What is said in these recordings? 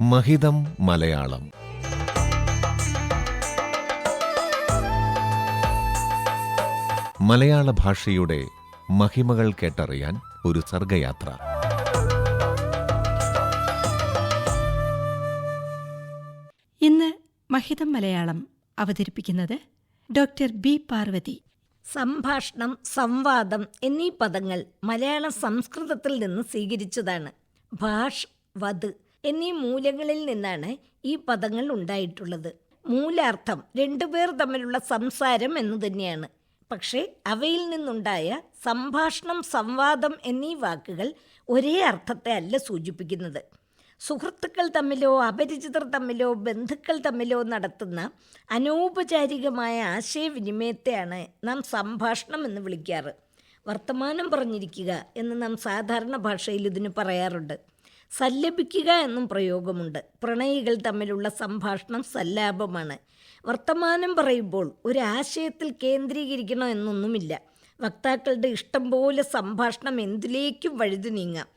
മഹിതം മലയാളം. മലയാള ഭാഷയുടെ മഹിമകൾ കേട്ടറിയാൻ ഒരു സർഗയാത്ര. ഇന്ന് മഹിതം മലയാളം അവതരിപ്പിക്കുന്നത് ഡോക്ടർ ബി. പാർവതി. സംഭാഷണം സംവാദം എന്നീ പദങ്ങൾ മലയാള സംസ്കൃതത്തിൽ നിന്ന് സ്വീകരിച്ചതാണ്. ഭാഷ് വത് എന്നീ മൂലങ്ങളിൽ നിന്നാണ് ഈ പദങ്ങൾ ഉണ്ടായിട്ടുള്ളത്. മൂലാർത്ഥം രണ്ടുപേർ തമ്മിലുള്ള സംസാരം എന്നു തന്നെയാണ്. പക്ഷേ അവയിൽ നിന്നുണ്ടായ സംഭാഷണം സംവാദം എന്നീ വാക്കുകൾ ഒരേ അർത്ഥത്തെ അല്ല സൂചിപ്പിക്കുന്നത്. സുഹൃത്തുക്കൾ തമ്മിലോ അപരിചിതർ തമ്മിലോ ബന്ധുക്കൾ തമ്മിലോ നടത്തുന്ന അനൗപചാരികമായ ആശയവിനിമയത്തെയാണ് നാം സംഭാഷണം എന്ന് വിളിക്കാറ്. വർത്തമാനം പറഞ്ഞിരിക്കുക എന്ന് നാം സാധാരണ ഭാഷയിൽ ഇതിന് പറയാറുണ്ട്. സല്ലപിക്കുക എന്നും പ്രയോഗമുണ്ട്. പ്രണയികൾ തമ്മിലുള്ള സംഭാഷണം സല്ലാപമാണ്. വർത്തമാനം പറയുമ്പോൾ ഒരു ആശയത്തിൽ കേന്ദ്രീകരിക്കണം എന്നൊന്നുമില്ല. വക്താക്കളുടെ ഇഷ്ടം പോലെ സംഭാഷണം എന്തിലേക്കും വഴുതി നീങ്ങാം.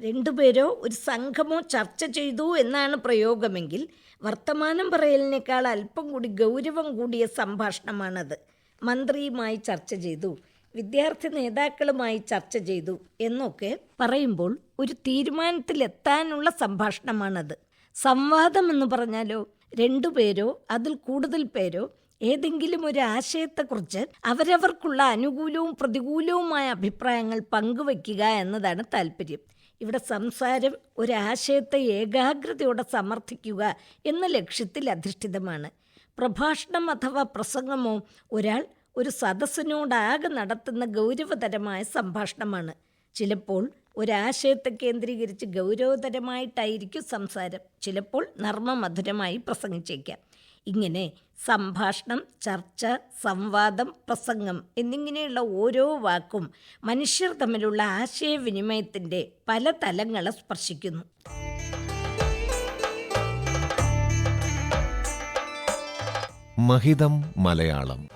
രണ്ടുപേരോ ഒരു സംഘമോ ചർച്ച ചെയ്തു എന്നാണ് പ്രയോഗമെങ്കിൽ വർത്തമാനം പറയലിനേക്കാൾ അല്പം കൂടി ഗൗരവം കൂടിയ സംഭാഷണമാണത്. മന്ത്രിയുമായി ചർച്ച ചെയ്തു. വിദ്യാർത്ഥി നേതാക്കളുമായി ചർച്ച ചെയ്തു എന്നൊക്കെ പറയുമ്പോൾ ഒരു തീരുമാനത്തിലെത്താനുള്ള സംഭാഷണമാണത്. സംവാദം എന്ന് പറഞ്ഞാലോ രണ്ടു പേരോ അതിൽ കൂടുതൽ പേരോ ഏതെങ്കിലും ഒരു ആശയത്തെക്കുറിച്ച് അവരവർക്കുള്ള അനുകൂലവും പ്രതികൂലവുമായ അഭിപ്രായങ്ങൾ പങ്കുവയ്ക്കുക എന്നതാണ് താല്പര്യം ഇവിടെ സംസാരം ഒരാശയത്തെ ഏകാഗ്രതയോടെ സമർത്ഥിക്കുക എന്ന ലക്ഷ്യത്തിൽ അധിഷ്ഠിതമാണ്. പ്രഭാഷണം അഥവാ പ്രസംഗമോ ഒരാൾ ഒരു സദസ്സിനോടാകെ നടത്തുന്ന ഗൗരവതരമായ സംഭാഷണമാണ്. ചിലപ്പോൾ ഒരാശയത്തെ കേന്ദ്രീകരിച്ച് ഗൗരവതരമായിട്ടായിരിക്കും സംസാരം. ചിലപ്പോൾ നർമ്മമധുരമായി പ്രസംഗിച്ചേക്കാം. ഇങ്ങനെ സംഭാഷണം ചർച്ച സംവാദം പ്രസംഗം എന്നിങ്ങനെയുള്ള ഓരോ വാക്കും മനുഷ്യർ തമ്മിലുള്ള ആശയവിനിമയത്തിന്റെ പല തലങ്ങളെ സ്പർശിക്കുന്നു. മഹിതം മലയാളം.